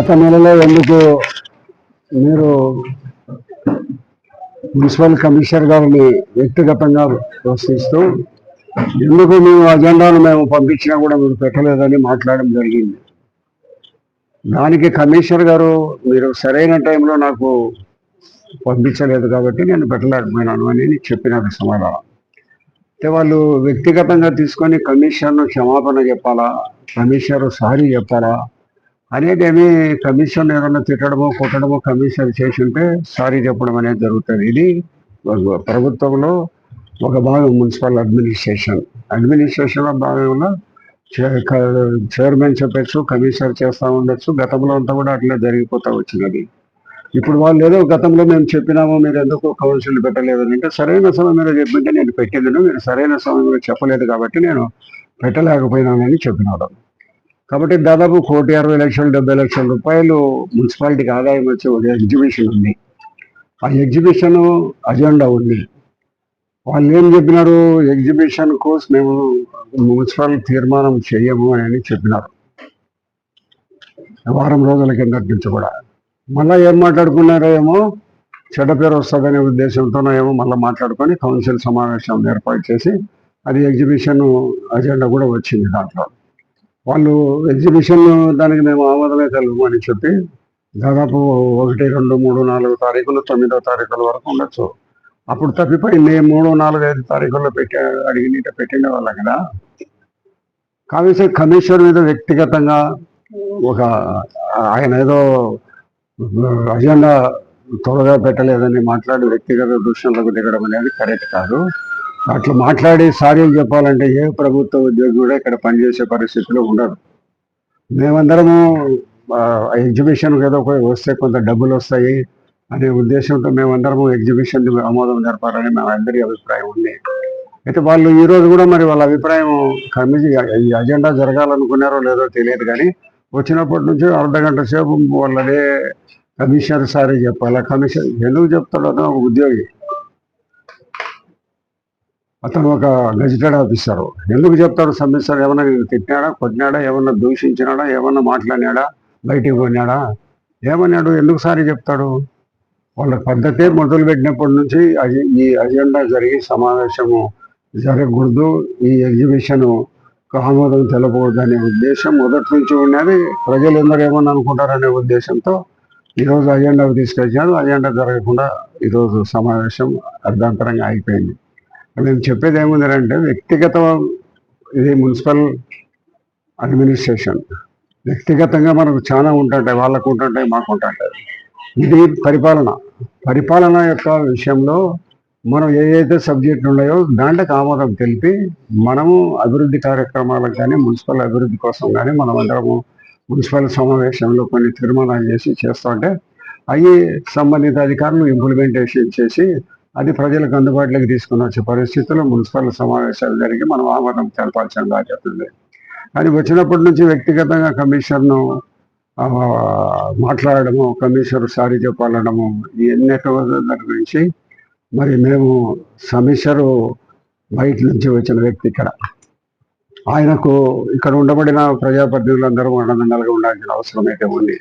గత నెలలో ఎందుకు మీరు మున్సిపల్ కమిషనర్ గారిని వ్యక్తిగతంగా ప్రశ్నిస్తూ ఎందుకు మేము అజెండాను మేము పంపించినా కూడా మీరు పెట్టలేదని మాట్లాడడం జరిగింది. దానికి కమిషనర్ గారు మీరు సరైన టైంలో నాకు పంపించలేదు కాబట్టి నేను పెట్టలేకపోయినాను అని చెప్పినారు సమాధానం. అయితే వాళ్ళు వ్యక్తిగతంగా తీసుకొని కమిషన్ను క్షమాపణ చెప్పాలా? కమిషనర్ సారీ చెప్పాలా అనేది ఏమి కమిషన్ ఏదైనా తిట్టడమో కొట్టడమో కమిషన్ చేసి ఉంటే సారీ చెప్పడం అనేది జరుగుతుంది. ఇది ప్రభుత్వంలో ఒక భాగం మున్సిపల్ అడ్మినిస్ట్రేషన్ అడ్మినిస్ట్రేషన్లో భాగంలో చే- చైర్మన్ చెప్పచ్చు కమిషనర్ చేస్తూ ఉండొచ్చు. గతంలో అంతా కూడా అట్లా జరిగిపోతూ వచ్చినది. ఇప్పుడు వాళ్ళు ఏదో గతంలో మేము చెప్పినాము మీరు ఎందుకు కౌన్సిల్ పెట్టలేదు అంటే సరైన సమయంలో చెప్పింటే నేను పెట్టేది మీరు సరైన సమయంలో చెప్పలేదు కాబట్టి నేను పెట్టలేకపోయినానని చెప్పినాడు కాబట్టి దాదాపు కోటి అరవై లక్షలు డెబ్బై లక్షల రూపాయలు మున్సిపాలిటీకి ఆదాయం వచ్చే ఒక ఎగ్జిబిషన్ ఉంది. ఆ ఎగ్జిబిషన్ అజెండా ఉంది. వాళ్ళు ఏం చెప్పినారు? ఎగ్జిబిషన్ కోర్స్ మేము మున్సిపల్ తీర్మానం చేయము అని చెప్పినారు. వారం రోజుల కింద నుంచి కూడా. మళ్ళీ ఏం మాట్లాడుకున్నారో ఏమో చెడ్డ పేరు వస్తుందనే ఉద్దేశంతోనో ఏమో మళ్ళీ మాట్లాడుకొని కౌన్సిల్ సమావేశం ఏర్పాటు చేసి అది ఎగ్జిబిషన్ అజెండా కూడా వచ్చింది దాంట్లో. వాళ్ళు ఎగ్జిబిషన్ దానికి మేము ఆమోదమే తెలుగు అని చెప్పి దాదాపు ఒకటి రెండు మూడు నాలుగు తారీఖులు తొమ్మిదో తారీఖుల వరకు ఉండొచ్చు. అప్పుడు తప్పిపోయింది మూడు నాలుగు ఐదు తారీఖుల్లో పెట్టే అడిగినట్ట పెట్టిన వాళ్ళం కదా. కాబట్టి కమేశ్వర్ మీద వ్యక్తిగతంగా ఒక ఆయన ఏదో అజెండా త్వరగా పెట్టలేదని మాట్లాడి వ్యక్తిగత దృశ్యంలోకి దిగడం అనేది కరెక్ట్ కాదు. అట్లా మాట్లాడి సారీలు చెప్పాలంటే ఏ ప్రభుత్వ ఉద్యోగి కూడా ఇక్కడ పనిచేసే పరిస్థితిలో ఉండదు మేమందరము ఎగ్జిబిషన్ ఏదో ఒక వస్తే కొంత డబ్బులు వస్తాయి అనే ఉద్దేశంతో మేమందరము ఎగ్జిబిషన్ ఆమోదం జరపాలని మా అందరి అభిప్రాయం ఉంది. అయితే వాళ్ళు ఈ రోజు కూడా మరి వాళ్ళ అభిప్రాయం కమిటీ ఈ అజెండా జరగాలనుకున్నారో లేదో తెలియదు కానీ వచ్చినప్పటి నుంచి అర్ధ గంట సేపు వాళ్ళదే కమిషనర్ సారీ చెప్పాలా? కమిషన్ ఎందుకు చెప్తాడో ఒక ఉద్యోగి. అతను ఒక గెజిటెడ్ ఆఫీసర్. ఎందుకు చెప్తాడు సబ్మిస్టర్ ఏమన్నా నేను తిట్టినాడా కొట్టినాడా ఏమన్నా దూషించినాడా ఏమన్నా మాట్లాడినాడా బయటికి పోయినాడా? ఏమన్నాడు? ఎందుకు సారి చెప్తాడు? వాళ్ళ పద్ధతే మొదలు పెట్టినప్పటి నుంచి ఈ అజెండా జరిగి సమావేశము జరగకూడదు. ఈ ఎగ్జిబిషన్ ఆమోదం తెలపకూడదు అనే ఉద్దేశం మొదటి నుంచి ఉన్నది. ప్రజలందరూ ఏమన్నా అనుకుంటారనే ఉద్దేశంతో ఈరోజు అజెండా తీసుకొచ్చారు అజెండా జరగకుండా ఈరోజు సమావేశం అర్ధాంతరంగా అయిపోయింది. మేము చెప్పేది ఏముందంటే వ్యక్తిగత ఇది మున్సిపల్ అడ్మినిస్ట్రేషన్. వ్యక్తిగతంగా మనకు చాలా ఉంటుంటాయి వాళ్ళకు ఉంటుంటాయి మాకు ఉంటుంటాయి. ఇది పరిపాలన. పరిపాలన యొక్క విషయంలో మనం ఏదైతే అయితే సబ్జెక్టులు ఉన్నాయో దాంట్లోకి ఆమోదం తెలిపి మనము అభివృద్ధి కార్యక్రమాలకు కానీ మున్సిపల్ అభివృద్ధి కోసం కానీ మనం అందరము మున్సిపల్ సమావేశంలో కొన్ని తీర్మానాలు చేసి చేస్తుంటే అవి సంబంధిత అధికారులు ఇంప్లిమెంటేషన్ చేసి అది ప్రజలకు అందుబాటులోకి తీసుకుని వచ్చే పరిస్థితుల్లో మున్సిపల్ సమావేశాలు జరిగి మనం ఆమోదం తెలపాల్సిన బాధ్యతుంది కానీ వచ్చినప్పటి నుంచి వ్యక్తిగతంగా కమిషన్ను మాట్లాడము మాట్లాడడము కమిషనర్ సారీ చెప్పాలడము ఇవన్నీ దాని గురించి మరి మేము సమీక్షరు బయట నుంచి వచ్చిన వ్యక్తి ఇక్కడ. ఆయనకు ఇక్కడ ఉండబడిన ప్రజాప్రతినిధులందరూ అండదండలుగా ఉండాల్సిన అవసరం అయితే ఉంది.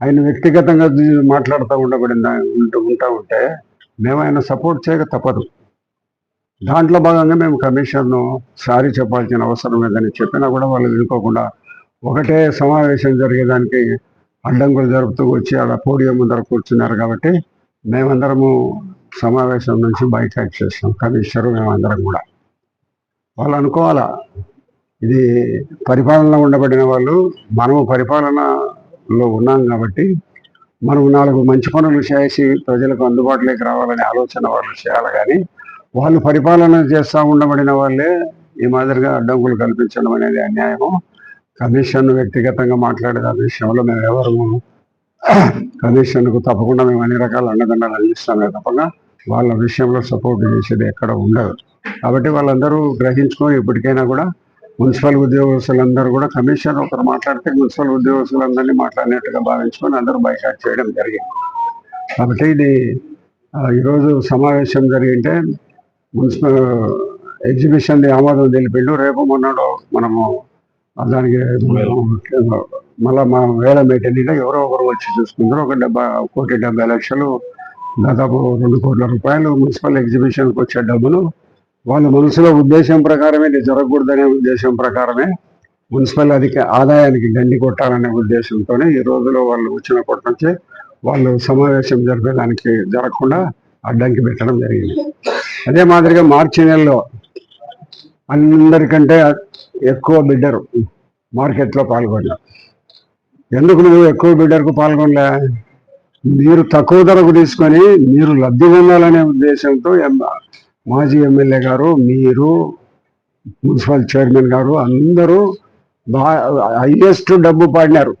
ఆయన వ్యక్తిగతంగా మాట్లాడుతూ ఉండబడిన ఉంటూ ఉంటా ఉంటే మేము ఆయన సపోర్ట్ చేయక తప్పదు. దాంట్లో భాగంగా మేము కమిషన్ను సారీ చెప్పాల్సిన అవసరం లేదని చెప్పినా కూడా వాళ్ళు వినుకోకుండా ఒకటే సమావేశం జరిగేదానికి అడ్డంకులు జరుపుతూ వచ్చి అలా పోడియం ముందర కూర్చున్నారు కాబట్టి మేమందరము సమావేశం నుంచి బయట చేస్తాం కమిషనర్ మేమందరం కూడా. వాళ్ళు అనుకోవాలా ఇది పరిపాలన ఉండబడిన వాళ్ళు మనము పరిపాలనలో ఉన్నాం కాబట్టి మనం నాలుగు మంచి పనులు చేసి ప్రజలకు అందుబాటులోకి రావాలనే ఆలోచన వాళ్ళు చేయాలి కానీ వాళ్ళు పరిపాలన చేస్తూ ఉండబడిన వాళ్ళే ఈ మాదిరిగా అడ్డంకులు కల్పించడం అనేది అన్యాయము. కమిషన్ వ్యక్తిగతంగా మాట్లాడే ఆ విషయంలో మేము ఎవరు కమిషన్కు తప్పకుండా మేము అన్ని రకాల అండదండలు అందిస్తామే తప్పగా వాళ్ళ విషయంలో సపోర్ట్ చేసేది ఎక్కడ ఉండదు. కాబట్టి వాళ్ళందరూ గ్రహించుకొని ఇప్పటికైనా కూడా మున్సిపల్ ఉద్యోగస్తులందరూ కూడా కమిషన్ ఒకరు మాట్లాడితే మున్సిపల్ ఉద్యోగస్తులందరినీ మాట్లాడినట్టుగా భావించుకొని అందరూ బైకాట్ చేయడం జరిగింది. కాబట్టి ఇది ఈరోజు సమావేశం జరిగింటే మున్సిపల్ ఎగ్జిబిషన్ది ఆమోదం తెలిపిండు. రేపు మొన్నడు మనము దానికి మళ్ళీ మా వేల మీటింగ్ ఎవరో ఒకరు వచ్చి చూసుకుంటారు. ఒక డెబ్బై కోటి డెబ్బై లక్షలు దాదాపు రెండు కోట్ల రూపాయలు మున్సిపల్ ఎగ్జిబిషన్కి వచ్చే డబ్బులు వాళ్ళ మనసులో ఉద్దేశం ప్రకారమే ఇది జరగకూడదనే ఉద్దేశం ప్రకారమే మున్సిపల్ అధిక ఆదాయానికి గండి కొట్టాలనే ఉద్దేశంతోనే ఈ రోజులో వాళ్ళు వచ్చిన నుంచి వాళ్ళు సమావేశం జరిపేదానికి జరగకుండా అడ్డంకి పెట్టడం జరిగింది. అదే మాదిరిగా మార్చి నెలలో అందరికంటే ఎక్కువ బిడ్డరు మార్కెట్లో పాల్గొన్నారు. ఎందుకు నువ్వు ఎక్కువ బిడ్డర్కు పాల్గొనలే? మీరు తక్కువ ధరకు తీసుకొని మీరు లబ్ధి పొందాలనే ఉద్దేశంతో ఎం- మాజీ ఎమ్మెల్యే గారు మీరు మున్సిపల్ చైర్మన్ గారు అందరూ బా హైయెస్ట్ డబ్బు పాడినారు.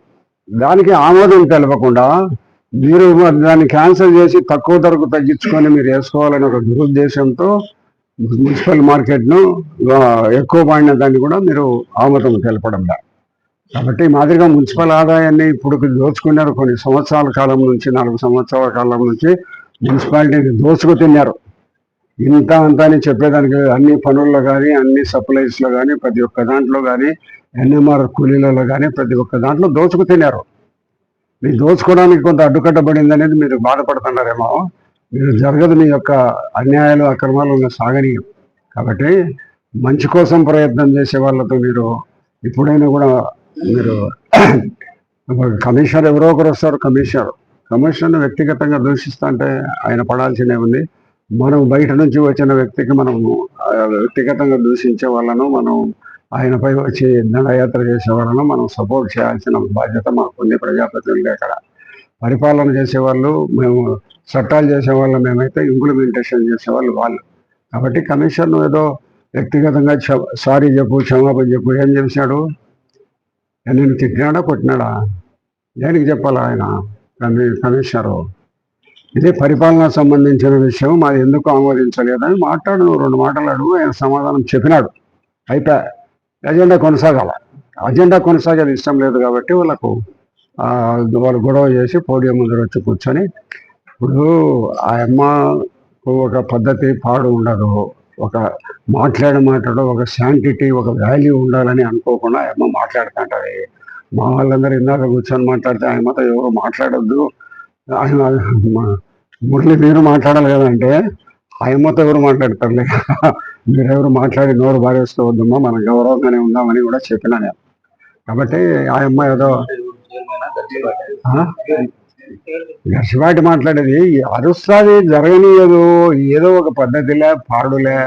దానికి ఆమోదం తెలపకుండా మీరు దాన్ని క్యాన్సిల్ చేసి తక్కువ ధరకు తగ్గించుకొని మీరు వేసుకోవాలనే ఒక దురుద్దేశంతో మున్సిపల్ మార్కెట్ను ఎక్కువ పాడిన దాన్ని కూడా మీరు ఆమోదం తెలపడంలా కాబట్టి మాదిరిగా మున్సిపల్ ఆదాయాన్ని ఇప్పుడు దోచుకున్నారు. కొన్ని సంవత్సరాల కాలం నుంచి నాలుగు సంవత్సరాల కాలం నుంచి మున్సిపాలిటీని దోచుకు తిన్నారు ఇంత అంత అని చెప్పేదానికి అన్ని పనుల్లో కానీ అన్ని సప్లైస్లో కానీ ప్రతి ఒక్క దాంట్లో కానీ ఎన్ఎంఆర్ కూలీలలో కానీ ప్రతి ఒక్క దాంట్లో దోచుకు తిన్నారు. మీరు దోచుకోవడానికి కొంత అడ్డుకట్టబడింది అనేది మీరు బాధపడుతున్నారేమో. మీరు జరగదు మీ యొక్క అన్యాయాలు అక్రమాలు ఉన్న సాగనీయం. కాబట్టి మంచి కోసం ప్రయత్నం చేసే వాళ్ళతో మీరు ఇప్పుడైనా కూడా మీరు కమిషనర్ ఎవరో ఒకరు వస్తారు కమిషనర్. కమిషనర్ వ్యక్తిగతంగా దూషిస్తా అంటే ఆయన పడాల్సిందే ఉంది. మనం బయట నుంచి వచ్చిన వ్యక్తికి మనం వ్యక్తిగతంగా దూషించే వాళ్ళను మనం ఆయనపై వచ్చి దండయాత్ర చేసే వాళ్ళను మనం సపోర్ట్ చేయాల్సిన బాధ్యత మాకుంది ప్రజాప్రతినిధులు ఇక్కడ పరిపాలన చేసేవాళ్ళు మేము చట్టాలు చేసేవాళ్ళు మేమైతే ఇంప్లిమెంటేషన్ చేసేవాళ్ళు వాళ్ళు కాబట్టి కమిషన్ ఏదో వ్యక్తిగతంగా సారీ చెప్పు క్షమాపణ చెప్పు ఏం చేశాడు? నేను తిట్టినాడా కొట్టినాడా? దేనికి చెప్పాలా ఆయన? కమిషనరు. ఇదే పరిపాలన సంబంధించిన విషయం. మాది ఎందుకు ఆమోదించలేదని మాట్లాడు నువ్వు రెండు మాటలు అడుగు ఆయన సమాధానం చెప్పినాడు. అయితే అజెండా కొనసాగాల. అజెండా కొనసాగేది ఇష్టం లేదు కాబట్టి వాళ్ళకు వాళ్ళు గొడవ చేసి పోడియం ముందర వచ్చి కూర్చొని ఇప్పుడు ఆ అమ్మకు ఒక పద్ధతి పాడు ఉండదు. ఒక మాట్లాడే మాట్లాడు ఒక శాంటిటీ ఒక వాల్యూ ఉండాలని అనుకోకుండా ఆ అమ్మ మాట్లాడుతుంటది మా వాళ్ళందరూ ఇందాక కూర్చొని మాట్లాడితే ఆయన మాత్రం ఎవరు మాట్లాడొద్దు. ఆయన మా- మురళి మీరు మాట్లాడాలి కదంటే ఆయమ్మతో ఎవరు మాట్లాడతారులే మీరెవరు మాట్లాడి నోరు బారేసుకోవద్దమ్మా మనం గౌరవంగానే ఉందామని కూడా చెప్పినా నేను. కాబట్టి ఆ అమ్మ ఏదో? గర్షిపాటి మాట్లాడేది అరుస్తుంది జరగనీయదు ఏదో ఒక పద్ధతిలే పాడులే.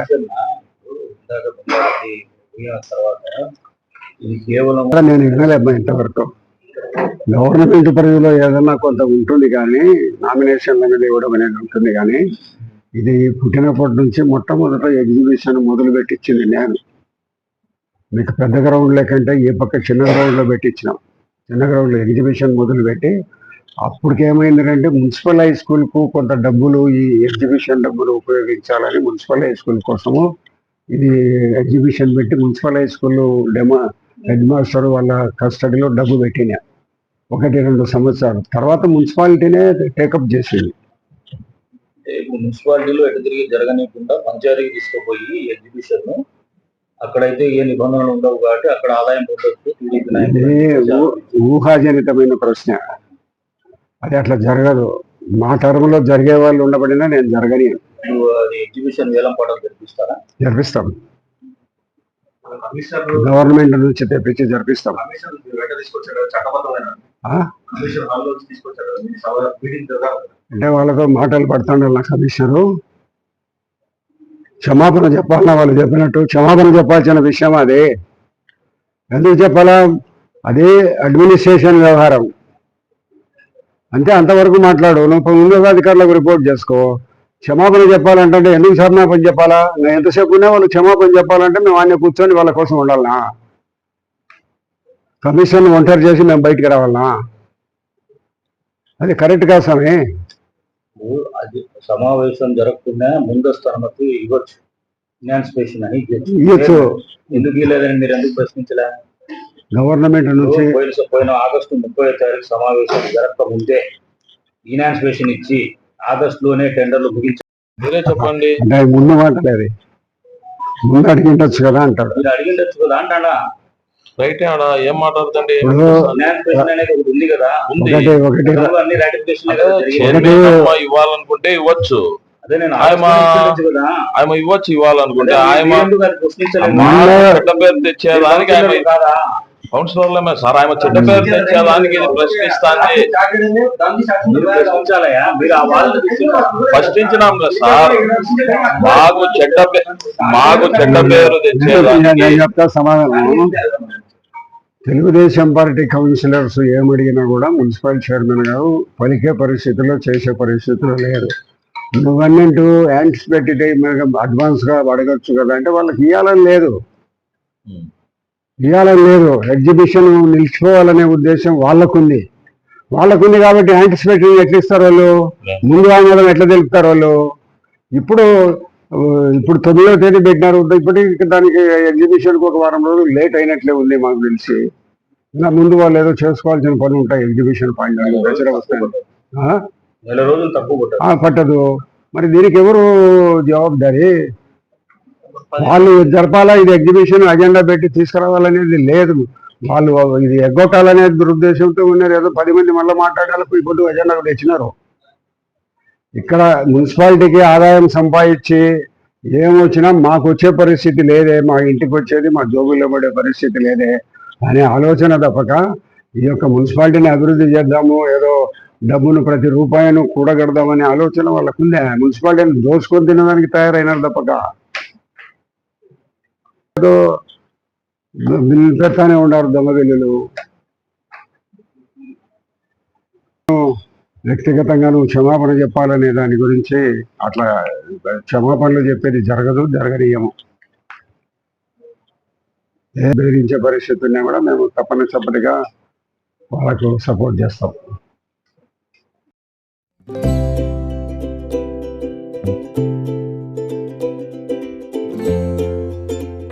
నేను వినలేమ్మా ఇంతవరకు. గవర్నమెంట్ పరిధిలో ఏదన్నా కొంత ఉంటుంది కానీ నామినేషన్ అనేది ఇవ్వడం అనేది ఉంటుంది కానీ ఇది పుట్టినప్పటి నుంచి మొట్టమొదట ఎగ్జిబిషన్ మొదలు పెట్టించింది నేను. మీకు పెద్ద గ్రౌండ్ లేకంటే ఈ పక్క చిన్న గ్రౌండ్లో పెట్టించినాం. చిన్న గ్రౌండ్లో ఎగ్జిబిషన్ మొదలు పెట్టి మున్సిపల్ హై స్కూల్కు కొంత డబ్బులు ఈ ఎగ్జిబిషన్ డబ్బులు ఉపయోగించాలని మున్సిపల్ హై స్కూల్ కోసము ఇది ఎగ్జిబిషన్ పెట్టి municipal high school demo head master వాళ్ళ కస్టడీలో డబ్బు పెట్టిన. ఒకటి రెండు సంవత్సరాలు. తర్వాత మున్సిపాలిటీనే టేకప్ చేసింది. మున్సిపాలిటీలో ఎటు తిరిగి జరగనీయకుండా పంచాయతీకి తీసుకుపోయి ఎగ్జిబిషన్ అక్కడైతే ఏ నిబంధనలు ఉండవు కాబట్టి అక్కడ ఆదాయం పొందొచ్చు ఊహాజనితమైన ప్రశ్న. అది అట్లా జరగదు. మా టర్మ్లో జరిగే వాళ్ళు ఉండబడినా నేను జరగని. నువ్వు అది ఎగ్జిబిషన్ వేలం పాటలు జరిపిస్తారా? జరిపిస్తాం. గవర్నమెంట్ నుంచి తెప్పించి జరిపిస్తాం. అంటే వాళ్ళతో మాటలు పడుతుండే నా కమిషనరు క్షమాపణ చెప్పాలన్నా వాళ్ళు చెప్పినట్టు క్షమాపణ చెప్పాల్సిన విషయం అదే. ఎందుకు చెప్పాలా? అదే అడ్మినిస్ట్రేషన్ వ్యవహారం. అంతే అంతవరకు మాట్లాడు నువ్వు ఉన్నతాధికారులకు రిపోర్ట్ చేసుకో. క్షమాపణ చెప్పాలంటే ఎందుకు క్షమాపణ చెప్పాలా? నేను ఎంతసేపు ఉన్నా వాళ్ళు క్షమాపణ చెప్పాలంటే మేము ఆయన కూర్చొని వాళ్ళ కోసం ఉండాలనా? కమిషన్ ఒంటరి చేసి మేము బయటికి రావాలనా అది కరెక్ట్ కాదు స్వామి. అది సమావేశం జరగకుండా ముందస్తు అనుమతి ఇవ్వచ్చు. ఇనాన్స్పేషన్ అని ఇవ్వచ్చు. ఎందుకు ఇవ్వలేదని మీరు ఎందుకు ప్రశ్నించలే? గవర్నమెంట్ నుంచి పోయిన ఆగస్టు ముప్పై తారీఖు సమావేశం జరగక ముందే ఇనాన్స్పేషన్ ఇచ్చి ఆగస్టు లోనే టెండర్లు ముగించారు మీరే చెప్పండి. ముందు మాటలేదు ముందు అడిగి ఉండొచ్చు కదా అంటాడు మీరు అడిగిండొచ్చు కదా అంటాడా రైట్ ఆడ ఏం ఉంది కదా. ఉంది. ఒకటి. ఇవ్వాలనుకుంటే ఇవ్వచ్చు. అదే నేను ఆయమ- ఆలోచించవచ్చు కదా. ఆమె ఇవ్వచ్చు ఇవ్వాలనుకుంటే. అమ్మ- చెడ్డ పేరు తెచ్చేదానికి కాదా? కౌన్సిలర్లమే. సార్ ఆమె చెడ్డ పేరు తెచ్చేదానికి ఇది ప్రశ్నించాలి. ప్రశ్నించినాం కదా సార్. మాకు చెడ్డ మాకు చెడ్డ పేరు తెచ్చేదానికి సమాధానం. తెలుగుదేశం పార్టీ కౌన్సిలర్స్ ఏమడిగినా కూడా మున్సిపల్ చైర్మన్ గారు పలికే పరిస్థితిలో చేసే పరిస్థితిలో లేరు. నువ్వన్నట్టు యాంట్స్ పెట్టి అడ్వాన్స్గా అడగచ్చు కదా అంటే వాళ్ళకి ఇవ్వాలని లేదు. ఇవ్వాలని లేదు. ఎగ్జిబిషన్ నిలిచిపోవాలనే ఉద్దేశం వాళ్ళకుంది. వాళ్ళకుంది కాబట్టి యాంటిసిపేటరీ ఎట్లా ఇస్తారు వాళ్ళు? ముందు ఆమోదం ఎట్లా తెలుపుతారు వాళ్ళు? ఇప్పుడు ఇప్పుడు తొమ్మిదవ తేదీ పెట్టినారు. ఇప్పటికి దానికి ఎగ్జిబిషన్కి ఒక వారం రోజులు లేట్ అయినట్లే ఉంది మాకు తెలిసి. ఇంకా ముందు వాళ్ళు ఏదో చేసుకోవాల్సిన పని ఉంటాయి ఎగ్జిబిషన్ పాయింట్ దసరా వస్తాయి. పట్టదు. మరి దీనికి ఎవరు జవాబుదారి? వాళ్ళు జరపాలా? ఇది ఎగ్జిబిషన్ అజెండా పెట్టి తీసుకురావాలనేది లేదు. వాళ్ళు ఇది ఎగ్గొట్టాలనే దురుద్దేశంతో ఉన్నారు. ఏదో పది మంది మళ్ళీ మాట్లాడాలి ఇప్పుడు అజెండా కూడా ఇచ్చినారు. ఇక్కడ మున్సిపాలిటీకి ఆదాయం సంపాదించి ఏమొచ్చినా మాకు వచ్చే పరిస్థితి లేదే. మా ఇంటికి వచ్చేది మా జోబుల్లో పడే పరిస్థితి లేదే. అనే ఆలోచన తప్పక ఈ యొక్క మున్సిపాలిటీని అభివృద్ధి చేద్దాము ఏదో డబ్బును ప్రతి రూపాయను కూడగడదామనే ఆలోచన వాళ్ళకు ఉందే? మున్సిపాలిటీని దోసుకొని తినడానికి తయారైనారు తప్పక. ఏదో బిల్లు పెడతానే ఉన్నారు దొంగ బిల్లులు. వ్యక్తిగతంగా నువ్వు క్షమాపణ చెప్పాలనే దాని గురించి అట్లా క్షమాపణలు చెప్పేది జరగదు జరగనీయము. బెదిరించే పరిస్థితి ఉన్నా కూడా మేము తప్పనిసరిగా వాళ్ళకు సపోర్ట్ చేస్తాం.